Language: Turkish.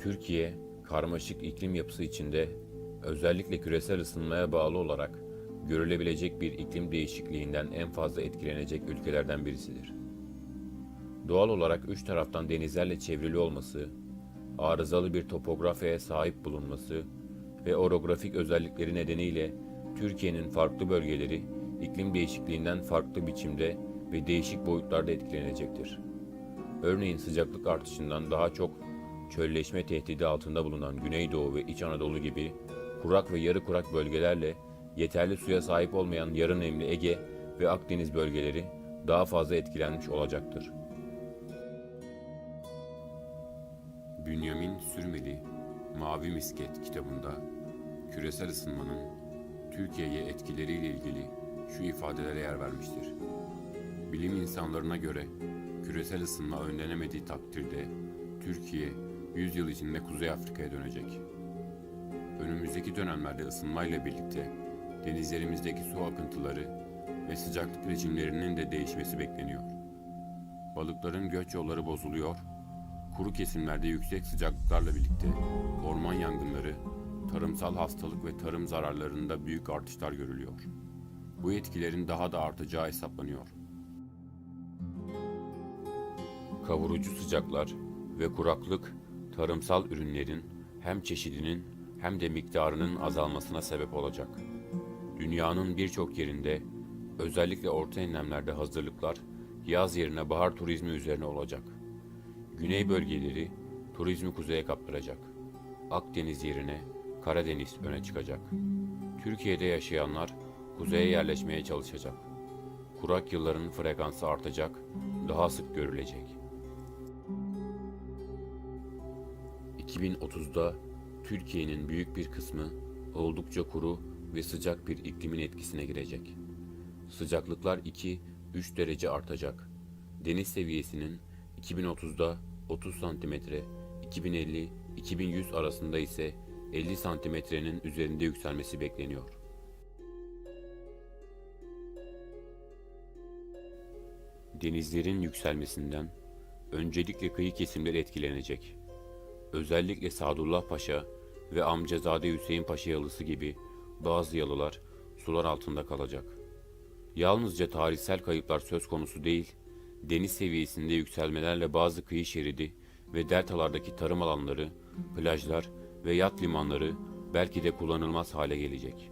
Türkiye, karmaşık iklim yapısı içinde özellikle küresel ısınmaya bağlı olarak görülebilecek bir iklim değişikliğinden en fazla etkilenecek ülkelerden birisidir. Doğal olarak üç taraftan denizlerle çevrili olması, arızalı bir topografyaya sahip bulunması ve orografik özellikleri nedeniyle Türkiye'nin farklı bölgeleri iklim değişikliğinden farklı biçimde ve değişik boyutlarda etkilenecektir. Örneğin sıcaklık artışından daha çok çölleşme tehdidi altında bulunan Güneydoğu ve İç Anadolu gibi kurak ve yarı kurak bölgelerle yeterli suya sahip olmayan yarı nemli Ege ve Akdeniz bölgeleri daha fazla etkilenmiş olacaktır. Bünyamin Sürmeli, Mavi Misket kitabında küresel ısınmanın Türkiye'ye etkileriyle ilgili şu ifadelere yer vermiştir. Bilim insanlarına göre küresel ısınma önlenemediği takdirde Türkiye 100 yıl içinde Kuzey Afrika'ya dönecek. Önümüzdeki dönemlerde ısınmayla birlikte denizlerimizdeki su akıntıları ve sıcaklık rejimlerinin de değişmesi bekleniyor. Balıkların göç yolları bozuluyor, kuru kesimlerde yüksek sıcaklıklarla birlikte orman yangınları, tarımsal hastalık ve tarım zararlarında büyük artışlar görülüyor. Bu etkilerin daha da artacağı hesaplanıyor. Kavurucu sıcaklar ve kuraklık tarımsal ürünlerin hem çeşidinin hem de miktarının azalmasına sebep olacak. Dünyanın birçok yerinde özellikle orta enlemlerde hazırlıklar yaz yerine bahar turizmi üzerine olacak. Güney bölgeleri turizmi kuzeye kaptıracak. Akdeniz yerine Karadeniz öne çıkacak. Türkiye'de yaşayanlar kuzeye yerleşmeye çalışacak. Kurak yılların frekansı artacak, daha sık görülecek. 2030'da Türkiye'nin büyük bir kısmı oldukça kuru ve sıcak bir iklimin etkisine girecek. Sıcaklıklar 2-3 derece artacak. Deniz seviyesinin 2030'da 30 santimetre, 2050-2100 arasında ise 50 santimetrenin üzerinde yükselmesi bekleniyor. Denizlerin yükselmesinden öncelikle kıyı kesimleri etkilenecek. Özellikle Sadullah Paşa ve amcazade Hüseyin Paşa yalısı gibi bazı yalılar sular altında kalacak. Yalnızca tarihsel kayıplar söz konusu değil, deniz seviyesinde yükselmelerle bazı kıyı şeridi ve deltalardaki tarım alanları, plajlar ve yat limanları belki de kullanılmaz hale gelecek.